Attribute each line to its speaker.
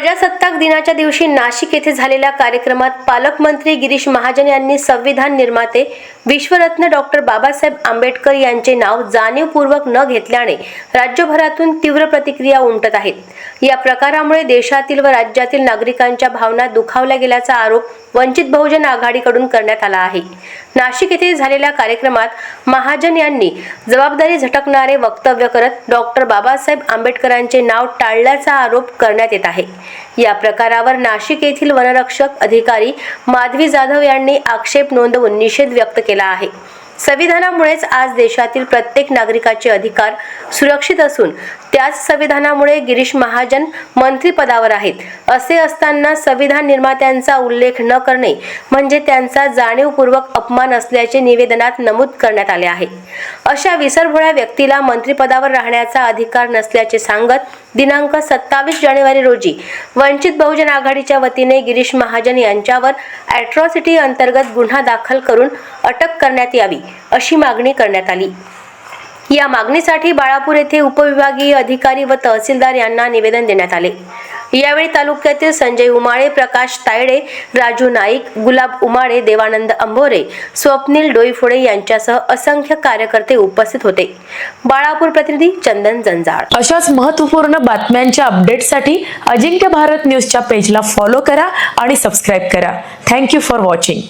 Speaker 1: प्रजासत्ताक दिनाच्या दिवशी नाशिक येथे झालेल्या कार्यक्रमात पालकमंत्री गिरीश महाजन यांनी संविधान निर्माते विश्वरत्न डॉक्टर बाबासाहेब आंबेडकर यांचे नाव जाणीवपूर्वक न घेतल्याने राज्यभरातून तीव्र प्रतिक्रिया उमटत आहेत. या प्रकारामुळे देशातील व राज्यातील नागरिकांच्या भावना दुखावल्या गेल्याचा आरोप वंचित बहुजन आघाडीकडून करण्यात आला आहे. नाशिक येथे झालेल्या कार्यक्रमात महाजन यांनी जबाबदारी झटकणारे वक्तव्य करत डॉक्टर बाबासाहेब आंबेडकरांचे नाव टाळल्याचा आरोप करण्यात येत आहे. या प्रकारावर नाशिक येथील वनरक्षक अधिकारी माधवी जाधव यांनी आक्षेप नोंदवून निषेध व्यक्त केला आहे. संविधानामुळेच आज देशातील प्रत्येक नागरिकाचे अधिकार सुरक्षित असून त्याच संविधानामुळे गिरीश महाजन मंत्रिपदावर आहेत. असे असताना संविधान निर्मात्यांचा उल्लेख न करणे म्हणजे त्यांचा जाणीवपूर्वक अपमान असल्याचे निवेदनात नमूद करण्यात आले आहे. अशा विसरभोळ्या व्यक्तीला मंत्रिपदावर राहण्याचा अधिकार नसल्याचे सांगत दिनांक सत्तावीस जानेवारी रोजी वंचित बहुजन आघाडीच्या वतीने गिरीश महाजन यांच्यावर अॅट्रॉसिटी अंतर्गत गुन्हा दाखल करून अटक करण्यात यावी अशी मागणी करण्यात आली. या मागणीसाठी बाळापूर येथे उपविभागीय अधिकारी व तहसीलदार यांना निवेदन देण्यात आले. यावेळी तालुक्यातील संजय उमाळे प्रकाश तायडे राजू नाईक गुलाब उमाळे देवानंद अंबोरे स्वप्नील डोईफोडे यांच्यासह असंख्य कार्यकर्ते उपस्थित होते. बाळापूर प्रतिनिधी चंदन जंजाळ.
Speaker 2: अशाच महत्त्वपूर्ण बातम्यांच्या अपडेटसाठी अजिंक्य भारत न्यूजच्या पेजला फॉलो करा आणि सबस्क्राईब करा. Thank you for watching.